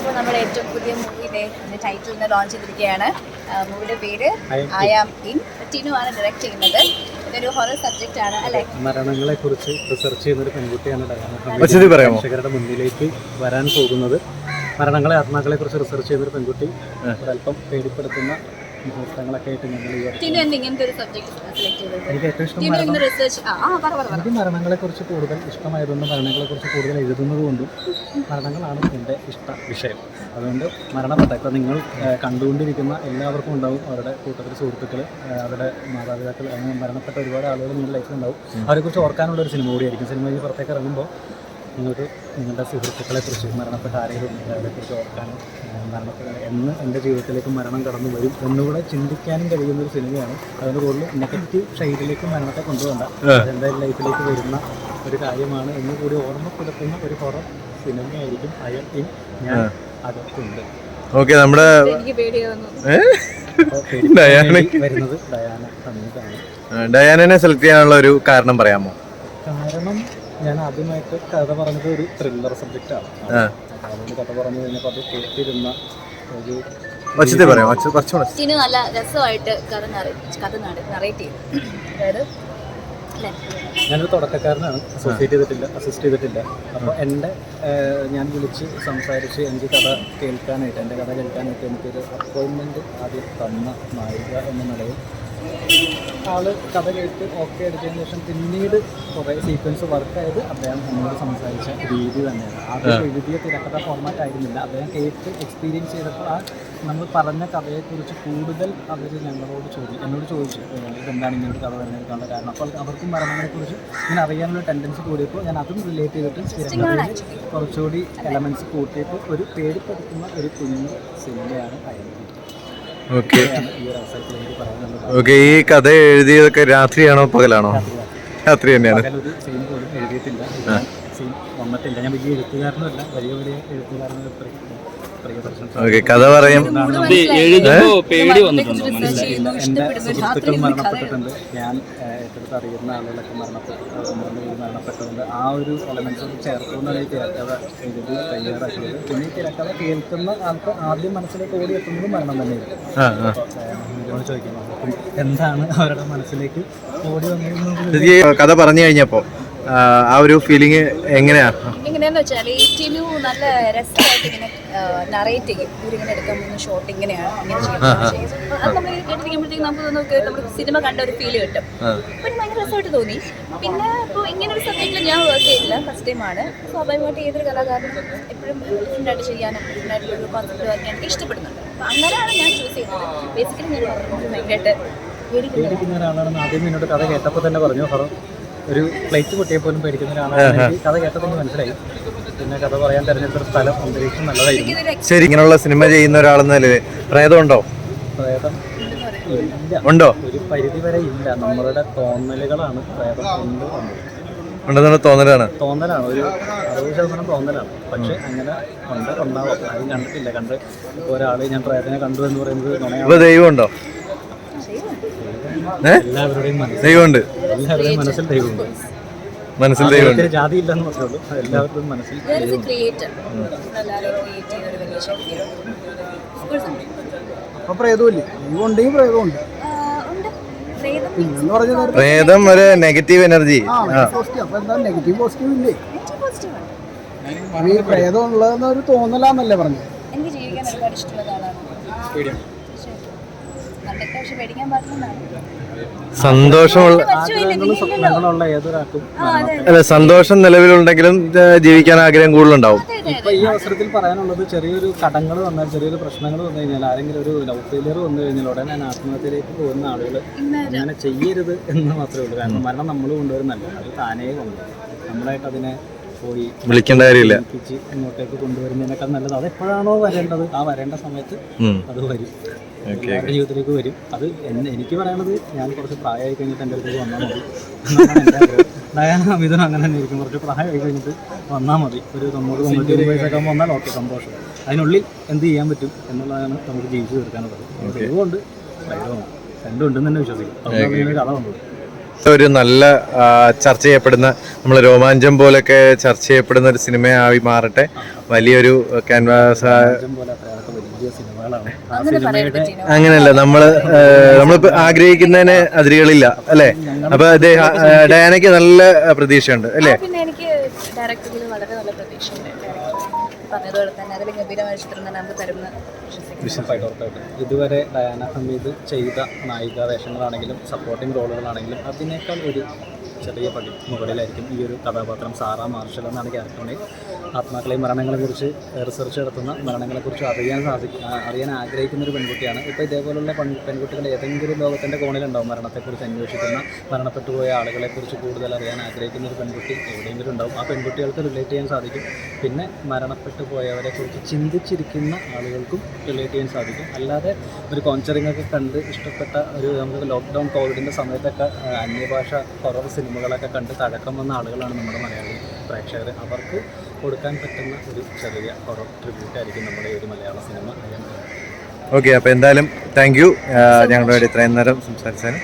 അപ്പോൾ നമ്മുടെ ഏറ്റവും പുതിയ മൂവിയുടെ ടൈറ്റിൽ നിന്ന് ലോഞ്ച് ചെയ്തിരിക്കുകയാണ്. മൂവിയുടെ പേര് ഐ ആം ഇൻ ടിനു ആണ് ഡയറക്റ്റ് ചെയ്യുന്നത്. ഇതൊരു ഹൊറർ സബ്ജക്റ്റ് ആണ് അല്ലേ? മരണങ്ങളെ കുറിച്ച് റിസർച്ച് ചെയ്യുന്ന ഒരു പെൺകുട്ടിയാണ്? പ്രേക്ഷകരുടെ മുന്നിലേക്ക് വരാൻ പോകുന്നത്. മരണങ്ങളെ ആത്മാക്കളെ കുറിച്ച് റിസർച്ച് ചെയ്യുന്ന ഒരു പെൺകുട്ടി അല്പം പേടിപ്പെടുത്തുന്ന മുഹൂർത്തങ്ങളൊക്കെ ആയിട്ട് ഞങ്ങൾ എനിക്ക് ഏറ്റവും ഇഷ്ടം എനിക്ക് മരണങ്ങളെ കുറിച്ച് കൂടുതൽ ഇഷ്ടമായതുകൊണ്ട് മരണങ്ങളെ കുറിച്ച് കൂടുതൽ എഴുതുന്നത് കൊണ്ടും മരണങ്ങളാണ് എന്റെ ഇഷ്ട വിഷയം. അതുകൊണ്ട് മരണപ്പെട്ട ഇപ്പം നിങ്ങൾ കണ്ടുകൊണ്ടിരിക്കുന്ന എല്ലാവർക്കും ഉണ്ടാവും അവരുടെ കൂട്ടത്തിൽ സുഹൃത്തുക്കൾ അവരുടെ മാതാപിതാക്കൾ അങ്ങനെ മരണപ്പെട്ട ഒരുപാട് ആളുകൾ നിങ്ങളുടെ ലൈഫിലുണ്ടാവും അവരെക്കുറിച്ച് ഓർക്കാനുള്ള ഒരു സിനിമ കൂടിയായിരിക്കും. സിനിമ ഈ പുറത്തേക്ക് ഇറങ്ങുമ്പോൾ നിങ്ങൾക്ക് നിങ്ങളുടെ സുഹൃത്തുക്കളെ കുറിച്ച് മരണപ്പെട്ട ആരെങ്കിലും ഉണ്ടെങ്കിൽ അവരെക്കുറിച്ച് ഓർക്കാനും മരണപ്പെട്ട എന്ന് എന്റെ ജീവിതത്തിലേക്ക് മരണം കടന്നു വരും എന്നുകൂടെ ചിന്തിക്കാനും കഴിയുന്ന ഒരു സിനിമയാണ്. അതിന് കൂടുതൽ നെഗറ്റീവ് ഷെയ്ഡിലേക്ക് മരണത്തെ കൊണ്ടുവന്ന എന്റെ ലൈഫിലേക്ക് വരുന്ന ഒരു കാര്യമാണ്. എന്ന് കൂടി ഓർമ്മപ്പെടുത്തുന്ന ഒരു ഹൊറർ സിനിമയായിരിക്കും അയൽ ഇൻ ഞാൻ അകത്തുണ്ട് ഓക്കെ നമ്മുടെ ഡയാനെ സെലക്ട് ചെയ്യാനുള്ള ഒരു കാരണം പറയാമോ? കാരണം ഞാൻ ആദ്യമായിട്ട് കഥ പറഞ്ഞത് ഒരു ത്രില്ലർ സബ്ജക്റ്റ് ആണ്. അതുകൊണ്ട് കഥ പറഞ്ഞു കഴിഞ്ഞപ്പോൾ അത് കേട്ടിരുന്ന ഒരു ഒച്ചത്തിൽ പറയാം നല്ല രസമായിട്ട് കഥ കഥ നറേറ്റ് ചെയ്യും അതായത് ഞാനൊരു തുടക്കക്കാരനാണ് അസോസിയേറ്റ് ചെയ്തിട്ടില്ല അസിസ്റ്റ് ചെയ്തിട്ടില്ല. അപ്പോൾ എന്റെ ഞാൻ വിളിച്ച് സംസാരിച്ച് എനിക്ക് കഥ കേൾക്കാനായിട്ട് എന്റെ കഥ കേൾക്കാനായിട്ട് എനിക്കൊരു അപ്പോയിൻമെന്റ് ആദ്യം തന്ന നായിക എന്ന നിലയിൽ ആൾ കഥ കേട്ട് ഓക്കെ എടുത്തതിന് ശേഷം പിന്നീട് കുറേ സീക്വൻസ് വർക്ക് വർക്കായത് അദ്ദേഹം എന്നോട് സംസാരിച്ച രീതി തന്നെയാണ്. ആദ്യം എഴുതിയ തിരക്കഥ ഫോർമാറ്റ് ആയിരുന്നില്ല. അദ്ദേഹം കേട്ട് എക്സ്പീരിയൻസ് ചെയ്തപ്പോൾ ആ നമ്മൾ പറഞ്ഞ കഥയെക്കുറിച്ച് കൂടുതൽ അവർ ഞങ്ങളോട് ചോദിച്ചു എന്നോട് ചോദിച്ചു. ഇതെന്താണ് ഇങ്ങനെ ഒരു കഥ തിരഞ്ഞെടുക്കാനുള്ള കാരണം. അപ്പോൾ അവർക്കും മരണങ്ങളെക്കുറിച്ച് ഞാൻ അറിയാനുള്ള ടെൻഡൻസി കൂടിയപ്പോൾ ഞാൻ അതും റിലേറ്റ് ചെയ്തിട്ട് തിരക്കഥയിൽ കുറച്ചുകൂടി എലമെന്റ്സ് കൂട്ടിയപ്പോൾ ഒരു പേടിപ്പെടുത്തുന്ന ഒരു കുഞ്ഞു സിനിമയാണ് അയൽക്കും ഓക്കെ. ഓക്കെ ഈ കഥ എഴുതിയതൊക്കെ രാത്രിയാണോ പകലാണോ? രാത്രി തന്നെയാണ്. എഴുതിയിട്ടില്ല. വന്നിട്ടില്ല. ഞാൻ വലിയ എഴുത്തുകാരനല്ല വലിയ വലിയ എഴുത്തുകാരനെ ഓക്കെ കഥ പറയും. എന്റെ സുഹൃത്തുക്കൾ മരണപ്പെട്ടിട്ടുണ്ട്. ഞാൻ ഏറ്റെടുത്ത് അറിയുന്ന ആളുകളൊക്കെ മരണപ്പെട്ടു. മരണ മരണപ്പെട്ടുകൊണ്ട് ആ ഒരു എലമെൻസ് ചേർത്തുകൊണ്ടാണ് ഈ തിരക്കഥ എഴുതി തയ്യാറാക്കിയത്. പിന്നെ ഈ തിരക്കഥ കേൾക്കുന്ന ആൾക്ക് ആദ്യം മനസ്സിലേക്ക് ഓടി എത്തുന്നത് മരണം തന്നെയാണ്. ആ ആ. ഇതിനോട് ചോദിക്കുന്നു അപ്പം എന്താണ് അവരുടെ മനസ്സിലേക്ക് ഓടി വന്നിരുന്നത് കഥ പറഞ്ഞു കഴിഞ്ഞപ്പോ ആ, ഒരു ഫീലിംഗ് എങ്ങനെയാ? എങ്ങനെയാന്ന് വെച്ചാൽ ടിനു നല്ല രസമായിട്ട് ഇങ്ങനെ നറേറ്റ് ചെയ്യും. ഇവരിങ്ങനെ എടുക്കാൻ പോകുന്ന ഷോട്ട് ഇങ്ങനെയാണ് ഇങ്ങനെ ചെയ്യുന്നത് അത് നമ്മൾ കേട്ടിരിക്കുമ്പോഴത്തേക്ക് നമുക്ക് നമ്മൾ സിനിമ കണ്ട ഒരു ഫീൽ കിട്ടും. ഭയങ്കര രസമായിട്ട് തോന്നി. പിന്നെ ഇപ്പോൾ ഇങ്ങനെ ഒരു സബ്ജക്റ്റിൽ ഞാൻ വർക്ക് ചെയ്തില്ല ഫസ്റ്റ് ടൈമാണ് സ്വാഭാവികമായിട്ട് ഏതൊരു കലാകാരനും എപ്പോഴും ഡിഫറെന്റ് ആയിട്ട് ചെയ്യാനും ഡിഫറെന്റ് ആയിട്ടുള്ള ഒരു കോൺസെപ്റ്റ് വർക്ക് ചെയ്യാൻ എനിക്ക് ഇഷ്ടപ്പെടുന്നുണ്ട്. അപ്പം അങ്ങനെയാണ് ഞാൻ ചൂസ് ചെയ്യുന്നത്. ബേസിക്കലി ഞാൻ ഭയങ്കരമായിട്ട് പേടിക്കുന്ന ഒരാളാണെന്ന് ആദ്യം എന്നോട് കഥ കേട്ടപ്പോൾ തന്നെ പറഞ്ഞു ഒരു പ്ലേറ്റ് പൊട്ടിയെ പോലും പേടിക്കുന്ന ഒരാളാണ്. കഥ കേട്ടതെന്ന് മനസ്സിലായി. പിന്നെ കഥ പറയാൻ തിരഞ്ഞെടുത്ത സ്ഥലം അന്തരീക്ഷം നല്ലതായിരുന്നു ശരി ഇങ്ങനെയുള്ള സിനിമ ചെയ്യുന്ന ഒരാളെന്ന നിലയിൽ പ്രേതമുണ്ടോ പ്രേതം ഇല്ല. ഉണ്ടോ? ഒരു പരിധി വരെ ഇല്ല. നമ്മളുടെ തോന്നലുകളാണ് പ്രേതം കൊണ്ട് തോന്നലാണ്. തോന്നലാണ്. ഒരു അറുപത് ശതമാനം തോന്നലാണ്. പക്ഷെ അങ്ങനെ ഉണ്ട് ഉണ്ടാവും. അത് കണ്ടിട്ടില്ല. കണ്ട് ഒരാൾ ഞാൻ പ്രേതനെ കണ്ടു എന്ന് പറയുന്നത് ദൈവമുണ്ടോ? എല്ലാവരുടെയും ദൈവമുണ്ട്. എല്ലാവരുടെയും മനസ്സിൽ ദൈവമുണ്ട്. മനസ്സിൽ ദൈവമുണ്ട്. ജാതി ഇല്ലെന്ന് മാത്രമേ എല്ലാവരുടെയും മനസ്സിൽ. അപ്പൊ പ്രേതമില്ലേ പ്രേതമുണ്ട്. പ്രേതം ഒരു നെഗറ്റീവ് എനർജി നെഗറ്റീവ് പോസിറ്റീവ് ഇല്ലേ? ഏറ്റവും പോസിറ്റീവ് ആണ്. അപ്പൊ ഈ പ്രേതം ഉള്ളതെന്ന് ഒരു തോന്നലാന്നല്ലേ പറഞ്ഞത് എനിക്ക് ജീവിക്കാൻ ഒരുപാട് ഇഷ്ടമുള്ള ആളാണ്. തീർച്ചയായിട്ടും. കണ്ടിട്ട് പക്ഷെ പേടിക്കാൻ പാടില്ലെന്നാണ് സന്തോഷമുള്ള ഏതൊരാൾക്കും അല്ല സന്തോഷം നിലവിലുണ്ടെങ്കിലും ജീവിക്കാൻ ആഗ്രഹം കൂടുതലുണ്ടാവും. ഇപ്പൊ ഈ അവസരത്തിൽ പറയാനുള്ളത് ചെറിയൊരു കടങ്ങൾ വന്നാൽ ചെറിയൊരു പ്രശ്നങ്ങൾ വന്നു കഴിഞ്ഞാൽ ആരെങ്കിലും ഒരു ലവ് ഫെയിലിയർ വന്നു കഴിഞ്ഞാൽ ഉടനെ ഞാൻ ആത്മഹത്യയിലേക്ക് പോകുന്ന ആളുകൾ അങ്ങനെ ചെയ്യരുത് എന്ന് മാത്രമേ ഉള്ളൂ. കാരണം മരണം നമ്മൾ കൊണ്ടുവരുന്നല്ല അത് താനേ കൊണ്ടുവരും. നമ്മളായിട്ട് അതിനെ പോയി വിളിക്കേണ്ട കാര്യമില്ല. ഇങ്ങോട്ടേക്ക് കൊണ്ടുവരുന്നതിനേക്കാൾ നല്ലത്. അത് എപ്പോഴാണോ വരേണ്ടത്? ആ വരേണ്ട സമയത്ത്. അത് വരും. എല്ലാവരുടെ ജീവിതത്തിലേക്ക് വരും. അത് എനിക്ക് പറയാനുള്ളത് ഞാൻ കുറച്ച് പ്രായമായി കഴിഞ്ഞിട്ട് എന്റെ അടുത്തേക്ക് വന്നാൽ മതി. എന്റെ. ഡയാന അമിതം അങ്ങനെ തന്നെ ഇരിക്കും. കുറച്ച് പ്രായമായി കഴിഞ്ഞിട്ട് വന്നാൽ മതി. ഒരു തൊണ്ണൂറ് തൊണ്ണൂറ്റി വയസ്സൊക്കെ ആകുമ്പോൾ വന്നാൽ ഓക്കെ സന്തോഷം. അതിനുള്ളിൽ എന്ത് ചെയ്യാൻ പറ്റും എന്നുള്ളതാണ് നമുക്ക് ജീവിച്ചു തീർക്കാനുള്ളത്. ദൈവമുണ്ട്. പ്രേതമുണ്ട് രണ്ടും ഉണ്ടെന്ന് തന്നെ വിശ്വസിക്കും. അതുകൊണ്ടാണ് ഒരു കഥ വന്നത്. ഒരു നല്ല ചർച്ച ചെയ്യപ്പെടുന്ന നമ്മൾ രോമാഞ്ചം പോലൊക്കെ ചർച്ച ചെയ്യപ്പെടുന്ന ഒരു സിനിമയായി മാറട്ടെ. വലിയൊരു ക്യാൻവാസ് അങ്ങനെയല്ല നമ്മൾ ആ, നമ്മളിപ്പോ ആഗ്രഹിക്കുന്നതിന് അതിരുകളില്ല അല്ലേ? അപ്പൊ ഡയാനയ്ക്ക് നല്ല പ്രതീക്ഷയുണ്ട് അല്ലേ? ആ, പിന്നെ എനിക്ക് ഡയറക്ടറിൽ വളരെ നല്ല പ്രതീക്ഷയുണ്ട്. പറഞ്ഞതുപോലെ തന്നെ അതിൽ ഗംഭീരമായ ചിത്രം തന്നെ നമുക്ക് തരുമെന്ന് ഉറപ്പായിട്ടും. ഇതുവരെ ഡയാന ഹമീദ് ചെയ്ത നായിക വേഷങ്ങളാണെങ്കിലും സപ്പോർട്ടിംഗ് റോളുകളാണെങ്കിലും അതിനേക്കാൾ ഒരു ചെറിയ പടി മുകളിലായിരിക്കും ഈ ഒരു കഥാപാത്രം. സാറാ മാർഷൽ എന്നാണ് ക്യാരക്ടറിനെ ആത്മാക്കളെ മരണങ്ങളെക്കുറിച്ച് റിസർച്ച് നടത്തുന്ന മരണങ്ങളെക്കുറിച്ച് അറിയാൻ സാധിക്കും അറിയാൻ ആഗ്രഹിക്കുന്ന ഒരു പെൺകുട്ടിയാണ്. ഇപ്പോൾ ഇതേപോലുള്ള പെൺ പെൺകുട്ടികൾ ഏതെങ്കിലും ലോകത്തിന്റെ കോണിലുണ്ടാവും. മരണത്തെക്കുറിച്ച് അന്വേഷിക്കുന്ന മരണപ്പെട്ടു പോയ ആളുകളെക്കുറിച്ച് കൂടുതൽ അറിയാൻ ആഗ്രഹിക്കുന്ന ഒരു പെൺകുട്ടി എവിടെയെങ്കിലും ഉണ്ടാവും. ആ പെൺകുട്ടികൾക്ക് റിലേറ്റ് ചെയ്യാൻ സാധിക്കും. പിന്നെ മരണപ്പെട്ടു പോയവരെക്കുറിച്ച് ചിന്തിച്ചിരിക്കുന്ന ആളുകൾക്കും റിലേറ്റ് ചെയ്യാൻ സാധിക്കും. അല്ലാതെ ഒരു കോൺസറിംഗ് ഒക്കെ കണ്ട് ഇഷ്ടപ്പെട്ട ഒരു നമുക്ക് ലോക്ക്ഡൗൺ കോവിഡിന്റെ സമയത്തൊക്കെ അന്യഭാഷ കുറവ് സിനിമകളൊക്കെ കണ്ട് തഴക്കം വന്ന ആളുകളാണ് നമ്മുടെ മലയാളി പ്രേക്ഷകർ. അവർക്ക് കൊടുക്കാൻ പറ്റുന്ന ഒരു ചെറിയ ഹൊറർ ട്രിബ്യൂട്ട് ആയിരിക്കും നമ്മുടെ ഈ ഒരു മലയാള സിനിമ. ഓക്കെ അപ്പോൾ എന്തായാലും താങ്ക് യു ഞങ്ങളുടെ ഇത്രയും നേരം സംസാരിച്ചതിന്.